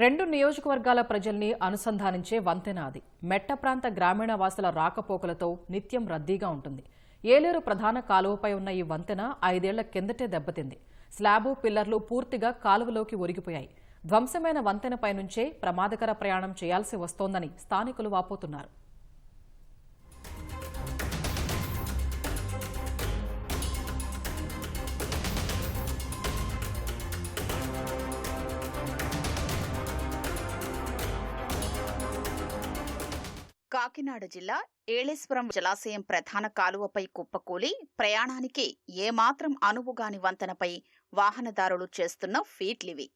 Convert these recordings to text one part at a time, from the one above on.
రెండు నియోజకవర్గాల ప్రజల్ని అనుసంధానించే వంతెన అది మెట్ట ప్రాంత గ్రామీణ వాసుల రాకపోకలతో నిత్యం రద్దీగా ఉంటుంది. ఏలేరు ప్రధాన కాలువపై ఉన్న ఈ వంతెన ఐదేళ్ళ కిందటే దెబ్బతింది. స్లాబు పిల్లర్లు పూర్తిగా కాలువలోకి ఒరిగిపోయాయి. ధ్వంసమైన వంతెనపై నుంచే ప్రమాదకర ప్రయాణం చేయాల్సి వస్తోందని స్థానికులు వాపోతున్నారు. కాకినాడ జిల్లా ఏళేశ్వరం జలాశయం ప్రధాన కాలువపై కుప్పకూలి ప్రయాణానికి ఏమాత్రం అనువుగాని వంతెనపై వాహనదారులు చేస్తున్న ఫీట్లివి.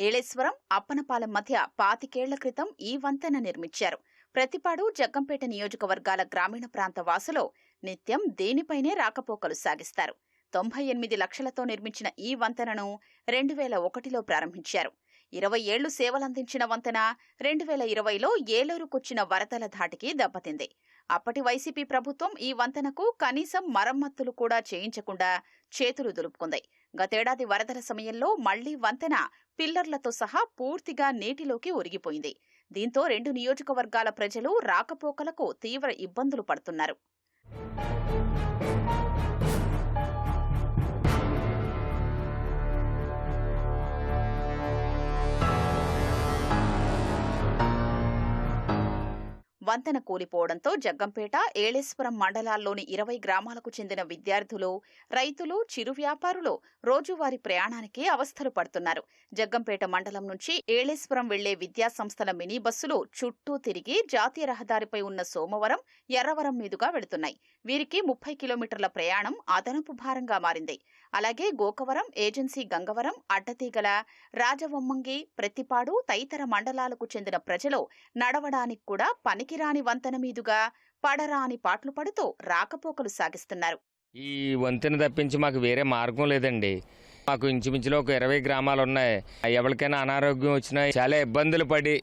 ఏళేశ్వరం అప్పనపాలెం మధ్య పాతికేళ్ళ క్రితం ఈ వంతెన నిర్మించారు. ప్రతిపాడు జగ్గంపేట నియోజకవర్గాల గ్రామీణ ప్రాంత వాసులు నిత్యం దీనిపైనే రాకపోకలు సాగిస్తారు. తొంభై ఎనిమిది లక్షలతో నిర్మించిన ఈ వంతెనను రెండు వేల ఒకటిలో ప్రారంభించారు. ఇరవై ఏళ్ళు సేవలందించిన వంతెన రెండు వేల ఇరవైలో ఏలూరుకొచ్చిన వరదల ధాటికి దెబ్బతింది. అప్పటి వైసీపీ ప్రభుత్వం ఈ వంతెనకు కనీసం మరమ్మతులు కూడా చేయించకుండా చేతులు దులుపుకుంది. గతేడాది వరదల సమయంలో మళ్ళీ వంతెన పిల్లర్లతో సహా పూర్తిగా నీటిలోకి ఒరిగిపోయింది. దీంతో రెండు నియోజకవర్గాల ప్రజలు రాకపోకలకు తీవ్ర ఇబ్బందులు పడుతున్నారు. వంతెన కూలిపోవడంతో జగ్గంపేట ఏళేశ్వరం మండలాల్లోని ఇరవై గ్రామాలకు చెందిన విద్యార్థులు రైతులు చిరు వ్యాపారులు రోజువారీ ప్రయాణానికి అవస్థలు పడుతున్నారు. జగ్గంపేట మండలం నుంచి ఏళేశ్వరం వెళ్ళే విద్యా సంస్థల మినీ బస్సులు చుట్టూ తిరిగి జాతీయ రహదారిపై ఉన్న సోమవరం ఎర్రవరం మీదుగా వెళుతున్నాయి. వీరికి ముప్పై కిలోమీటర్ల ప్రయాణం అదనపు భారంగా మారింది. అలాగే గోకవరం ఏజెన్సీ గంగవరం అడ్డతీగల రాజవొమ్మంగి ప్రతిపాడు తదితర మండలాలకు చెందిన ప్రజలు నడవడానికి కూడా పనికి పనికిరాని వంతెన మీదుగా పడరాని పాట్లు పడుతూ రాకపోకలు సాగిస్తున్నారు. ఈ వంతెన తప్పించి మాకు వేరే మార్గం లేదండి. మాకు ఇంచుమించులో ఒక ఇరవై గ్రామాలు ఉన్నాయి. ఎవరికైనా అనారోగ్యం వచ్చినా చాలా ఇబ్బందులు పడి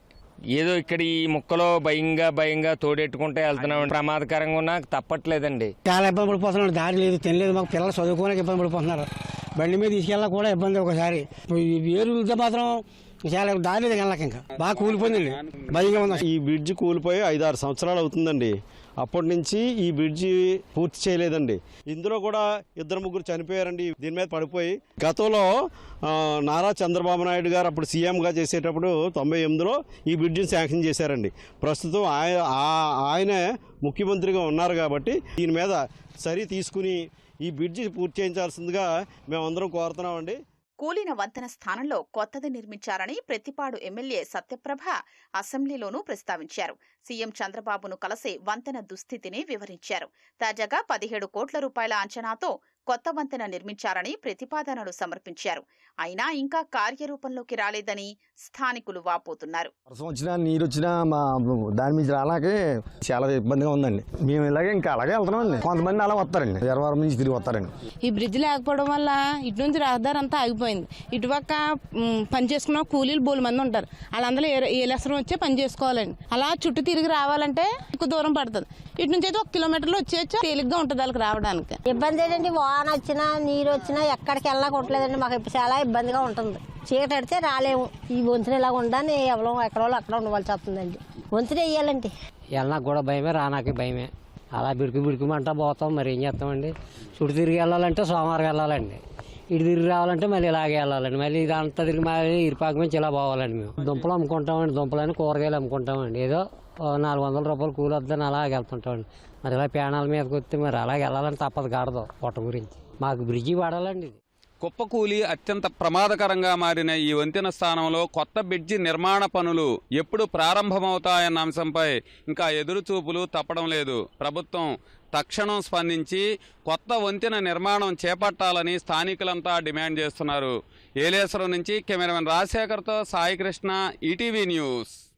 ఏదో ఇక్కడ ఈ ముక్కలో భయంగా భయంగా తోడెట్టుకుంటే వెళ్తున్నాం ప్రమాదకరంగా ఉన్నా తప్పట్లేదండి. చాలా ఇబ్బంది పడిపోతున్నాడు. దారి లేదు తినలేదు మాకు పిల్లలు చదువుకోవడానికి ఇబ్బంది పడిపోతున్నారు. బండి మీద తీసుకెళ్ళా కూడా ఇబ్బంది ఒకసారి. ఈ ఏరు వెళ్తే మాత్రం చాలా దారి లేదు వెళ్ళక ఇంకా. బాగా కూలిపోయిందండి. భయంగా ఉంది. ఈ బ్రిడ్జ్ కూలిపోయి ఐదారు సంవత్సరాలు అవుతుందండి. అప్పటి నుంచి ఈ బ్రిడ్జి పూర్తి చేయలేదండి. ఇందులో కూడా ఇద్దరు ముగ్గురు చనిపోయారండి. దీని మీద పడిపోయి గతంలో నారా చంద్రబాబు నాయుడు గారు అప్పుడు సీఎంగా చేసేటప్పుడు తొంభై ఎనిమిదిలో ఈ బ్రిడ్జిని శాంక్షన్ చేశారండి. ప్రస్తుతం ఆయన ఆయనే ముఖ్యమంత్రిగా ఉన్నారు కాబట్టి దీని మీద సరి తీసుకుని ఈ బ్రిడ్జి పూర్తి చేయించాల్సిందిగా మేమందరం కోరుతున్నామండి. కూలిన వంతెన స్థానంలో కొత్తది నిర్మించారని ప్రతిపాడు ఎమ్మెల్యే సత్యప్రభ అసెంబ్లీలోనూ ప్రస్తావించారు. సీఎం చంద్రబాబును కలిసి వంతెన దుస్థితిని వివరించారు. తాజాగా పదిహేడు కోట్ల రూపాయల అంచనాతో కొత్త వంతెన నిర్మించారని ప్రతిపాదనలు సమర్పించారు. అయినా ఇంకా కార్యరూపంలోకి రాలేదని స్థానికులు వాపోతున్నారు. వర్షం వచ్చినా నీరు వచ్చినా మా దాని మీద అలాగే చాలా ఇబ్బందిగా ఉందండి. మేము ఇలాగే ఇంకా అలాగే వెళ్తున్నామండి. కొంతమంది అలా వస్తారండి. ఎరవరం నుంచి తిరిగి వస్తారండి. ఈ బ్రిడ్జ్ లేకపోవడం వల్ల ఇటు నుంచి రహదారి అంతా ఆగిపోయింది. ఇటుపక్క పని చేసుకున్న కూలీలు బోలు మంది ఉంటారు. వాళ్ళందరూ ఏ ఏలేసరం వచ్చే పని చేసుకోవాలండి. అలా చుట్టూ తిరిగి రావాలంటే ఎక్కువ దూరం పడుతుంది. ఇటు నుంచి అయితే ఒక కిలోమీటర్లో వచ్చేయచ్చు తేలిగ్గా ఉంటుంది వాళ్ళకి రావడానికి. ఇబ్బంది ఏంటండి వాన వచ్చినా నీరు వచ్చినా ఎక్కడికి వెళ్ళకుంటలేదండి. మాకు ఇప్పుడు చాలా ఇబ్బందిగా ఉంటుంది. చీకటి అడితే రాలేము. ఈ వంతున ఇలా ఉండని ఎవరో ఎక్కడో అక్కడ ఉండవలసి వస్తుందండి. వంతున వేయాలండి. వెళ్ళడానికి కూడా భయమే రానాకి భయమే. అలా బిడుకు బిడుకుమంటా పోతాం. మరి ఏం చేస్తామండి? చుట్టూ తిరిగి వెళ్ళాలంటే సోమవారం వెళ్ళాలండి. ఇటు తిరిగి రావాలంటే మళ్ళీ ఇలాగే వెళ్ళాలండి. మళ్ళీ ఇదంతా తిరిగి మళ్ళీ ఇరుపాకు నుంచి ఇలా పోవాలండి మేము. దుంపలు అమ్ముకుంటామండి. దుంపలని కూరగాయలు అమ్ముకుంటామండి. ఏదో నాలుగు వందల రూపాయలు కూలి వద్దని అలాగే వెళ్తుంటామండి. మరి ఇలా పేనాల మీదకి వస్తే మరి అలాగే వెళ్ళాలని తప్పదు కాడదు పొట్ట గురించి. మాకు బ్రిడ్జి వాడాలండి ఇది. కుప్పకూలి అత్యంత ప్రమాదకరంగా మారిన ఈ వంతెన స్థానంలో కొత్త బ్రిడ్జి నిర్మాణ పనులు ఎప్పుడు ప్రారంభమవుతాయన్న అంశంపై ఇంకా ఎదురుచూపులు తప్పడం లేదు. ప్రభుత్వం తక్షణం స్పందించి కొత్త వంతెన నిర్మాణం చేపట్టాలని స్థానికులంతా డిమాండ్ చేస్తున్నారు. ఏలేశ్వరం నుంచి కెమెరామెన్ రాజశేఖర్తో సాయికృష్ణ ఈటీవీ న్యూస్.